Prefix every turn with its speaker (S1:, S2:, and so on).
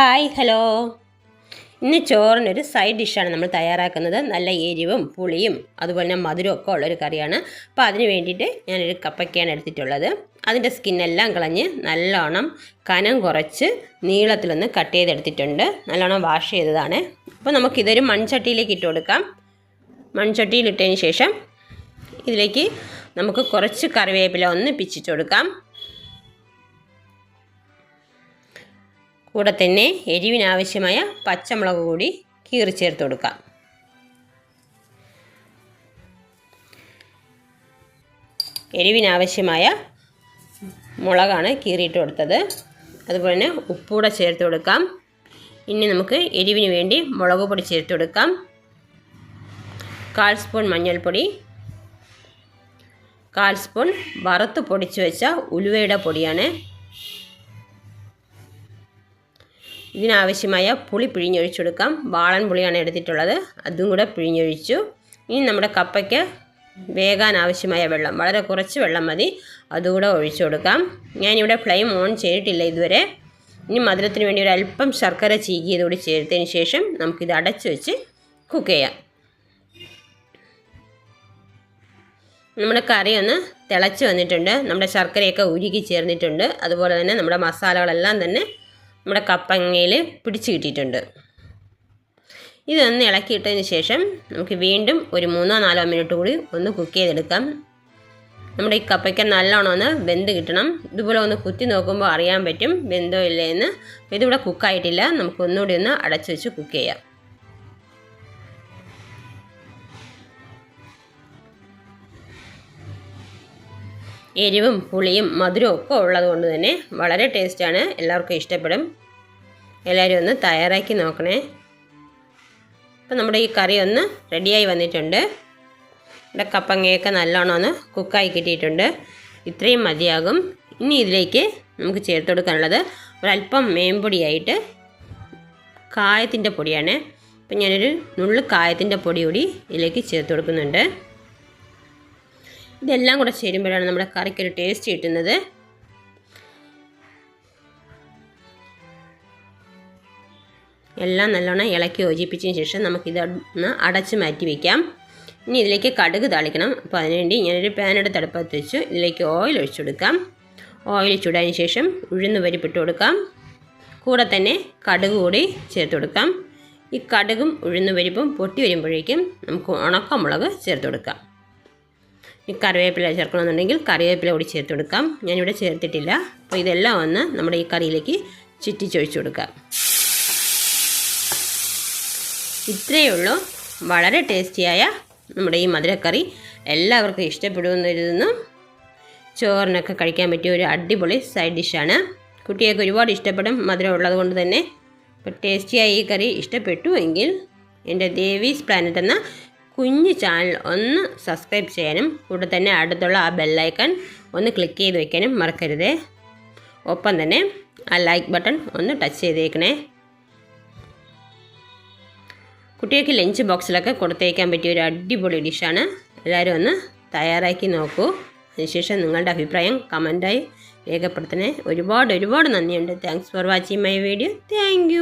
S1: Hi hello. ഇന്ന് ചോറിനൊരു side ഡിഷാണ് നമ്മൾ തയ്യാറാക്കുന്നത്. നല്ല എരിവും പുളിയും അതുപോലെ തന്നെ മധുരവും ഒക്കെ ഉള്ളൊരു കറിയാണ്. അപ്പോൾ അതിന് വേണ്ടിയിട്ട് ഞാനൊരു കപ്പയ്ക്കാണ് എടുത്തിട്ടുള്ളത്. അതിന്റെ സ്കിന്നെല്ലാം കളഞ്ഞ് നല്ലോണം കനം കുറച്ച് നീളത്തിലൊന്ന് കട്ട് ചെയ്തെടുത്തിട്ടുണ്ട്. നല്ലോണം വാഷ് ചെയ്തതാണ്. അപ്പോൾ നമുക്കിതൊരു മൺചട്ടിയിലേക്ക് ഇട്ട് കൊടുക്കാം. മൺചട്ടിയിലിട്ടതിന് ശേഷം ഇതിലേക്ക് നമുക്ക് കുറച്ച് കറിവേപ്പില ഒന്ന് പിച്ചിട്ട് കൊടുക്കാം. കൂടെ തന്നെ എരിവിനാവശ്യമായ പച്ചമുളക് കൂടി കീറി ചേർത്ത് കൊടുക്കാം. എരിവിനാവശ്യമായ മുളകാണ് കീറിയിട്ട് കൊടുത്തത്. അതുപോലെ തന്നെ ഉപ്പൂടെ ചേർത്ത് കൊടുക്കാം. ഇനി നമുക്ക് എരിവിന് വേണ്ടി മുളക് പൊടി ചേർത്ത് കൊടുക്കാം. കാൽ സ്പൂൺ മഞ്ഞൾപ്പൊടി കാൽ സ്പൂൺ വറുത്ത് പൊടിച്ച് വെച്ച ഉലുവയുടെ പൊടിയാണ് ഇതിനാവശ്യമായ പുളി പിഴിഞ്ഞൊഴിച്ചു കൊടുക്കാം വാളൻ പുളിയാണ് എടുത്തിട്ടുള്ളത്. അതും കൂടെ പിഴിഞ്ഞൊഴിച്ചു. ഇനി നമ്മുടെ കപ്പയ്ക്ക് വേകാൻ ആവശ്യമായ വെള്ളം. വളരെ കുറച്ച് വെള്ളം മതി. അതുകൂടെ ഒഴിച്ചു കൊടുക്കാം. ഞാനിവിടെ ഫ്ലെയിം ഓൺ ചെയ്തിട്ടില്ല ഇതുവരെ. ഇനി മധുരത്തിന് വേണ്ടി ഒരു അല്പം ശർക്കര ചീകിയതുകൂടി ചേർത്തതിന് ശേഷം നമുക്കിത് അടച്ചു വെച്ച് കുക്ക് ചെയ്യാം. നമ്മുടെ കറി ഒന്ന് തിളച്ച് വന്നിട്ടുണ്ട്. നമ്മുടെ ശർക്കരയൊക്കെ ഉരുകി ചേർന്നിട്ടുണ്ട്. അതുപോലെ തന്നെ നമ്മുടെ മസാലകളെല്ലാം തന്നെ നമ്മുടെ കപ്പങ്ങയിൽ പിടിച്ച് കിട്ടിയിട്ടുണ്ട്. ഇതൊന്ന് ഇളക്കിയിട്ടതിന് ശേഷം നമുക്ക് വീണ്ടും ഒരു മൂന്നോ നാലോ മിനിറ്റ് കൂടി ഒന്ന് കുക്ക് ചെയ്തെടുക്കാം. നമ്മുടെ ഈ കപ്പയ്ക്ക നല്ലോണം ഒന്ന് വെന്ത് കിട്ടണം. ഇതുപോലെ ഒന്ന് കുത്തി നോക്കുമ്പോൾ അറിയാൻ പറ്റും വെന്തോ ഇല്ലേ എന്ന്. ഇതിവിടെ കുക്കായിട്ടില്ല. നമുക്ക് ഒന്നുകൂടി ഒന്ന് അടച്ചു വെച്ച് കുക്ക് ചെയ്യാം. എരിവും പുളിയും മധുരവും ഒക്കെ ഉള്ളതുകൊണ്ട് തന്നെ വളരെ ടേസ്റ്റാണ് എല്ലാവർക്കും ഇഷ്ടപ്പെടും. എല്ലാവരും ഒന്ന് തയ്യാറാക്കി നോക്കണേ. അപ്പം നമ്മുടെ ഈ കറി ഒന്ന് റെഡിയായി വന്നിട്ടുണ്ട്. ഇവിടെ കപ്പങ്ങയൊക്കെ നല്ലോണം ഒന്ന് കുക്കായി കിട്ടിയിട്ടുണ്ട്. ഇത്രയും മതിയാകും. ഇനി ഇതിലേക്ക് നമുക്ക് ചേർത്ത് കൊടുക്കാനുള്ളത് ഒരല്പം മേമ്പൊടിയായിട്ട് കായത്തിന്റെ പൊടിയാണ്. അപ്പം ഞാനൊരു നുള്ളു കായത്തിന്റെ പൊടി കൂടി ഇതിലേക്ക് ചേർത്ത് കൊടുക്കുന്നുണ്ട്. ഇതെല്ലാം കൂടെ ചേരുമ്പോഴാണ് നമ്മുടെ കറിക്കൊരു ടേസ്റ്റ് കിട്ടുന്നത്. എല്ലാം നല്ലോണം ഇളക്കി യോജിപ്പിച്ചതിന് ശേഷം നമുക്കിത് ഒന്ന് അടച്ച് മാറ്റി വയ്ക്കാം ഇനി ഇതിലേക്ക് കടുക് താളിക്കണം. അപ്പോൾ അതിനുവേണ്ടി ഞാനൊരു പാൻ എടുത്ത് അടുപ്പത്ത് വെച്ച്. ഇതിലേക്ക് ഓയിൽ ഒഴിച്ചു കൊടുക്കാം. ഓയിൽ ചൂടായതിന് ശേഷം ഉഴുന്ന് പരിപ്പിട്ട് കൊടുക്കാം. കൂടെ തന്നെ കടുക് കൂടി ചേർത്ത് കൊടുക്കാം. ഈ കടുകും ഉഴുന്ന് പരിപ്പും പൊട്ടി വരുമ്പോഴേക്കും നമുക്ക് ഉണക്കമുളക് ചേർത്ത് കൊടുക്കാം. ഈ കറിവേപ്പില ചേർക്കണമെന്നുണ്ടെങ്കിൽ കറിവേപ്പില കൂടി ചേർത്ത് കൊടുക്കാം. ഞാനിവിടെ ചേർത്തിട്ടില്ല. അപ്പോൾ ഇതെല്ലാം ഒന്ന് നമ്മുടെ ഈ കറിയിലേക്ക് ചുറ്റിച്ചൊഴിച്ചു കൊടുക്കാം. ഇത്രയേ ഉള്ളൂ. വളരെ ടേസ്റ്റിയായ നമ്മുടെ ഈ മധുരക്കറി. എല്ലാവർക്കും ഇഷ്ടപ്പെടുമെന്ന് കരുതുന്നു. ചോറിനൊക്കെ കഴിക്കാൻ പറ്റിയ ഒരു അടിപൊളി സൈഡ് ഡിഷാണ്. കുട്ടികൾക്ക് ഒരുപാട് ഇഷ്ടപ്പെടും മധുരം ഉള്ളത് കൊണ്ട് തന്നെ. അപ്പോൾ ടേസ്റ്റിയായി ഈ കറി ഇഷ്ടപ്പെട്ടു എങ്കിൽ എന്റെ ദേവീസ് പ്ലാനറ്റ് എന്ന കുഞ്ഞു ചാനൽ ഒന്ന് സബ്സ്ക്രൈബ് ചെയ്യാനും കൂടെ തന്നെ അടുത്തുള്ള ആ ബെല്ലൈക്കൺ ഒന്ന് ക്ലിക്ക് ചെയ്ത് വയ്ക്കാനും മറക്കരുത്. ഒപ്പം തന്നെ ആ ലൈക്ക് ബട്ടൺ ഒന്ന് ടച്ച് ചെയ്തേക്കണേ. കുട്ടികൾക്ക് ലഞ്ച് ബോക്സിലൊക്കെ കൊടുത്തേക്കാൻ പറ്റിയ ഒരു അടിപൊളി ഡിഷാണ് എല്ലാവരും ഒന്ന് തയ്യാറാക്കി നോക്കൂ. അതിനുശേഷം നിങ്ങളുടെ അഭിപ്രായം കമന്റായി രേഖപ്പെടുത്തണേ. ഒരുപാട് ഒരുപാട് നന്ദിയുണ്ട്. Thanks for watching my video thank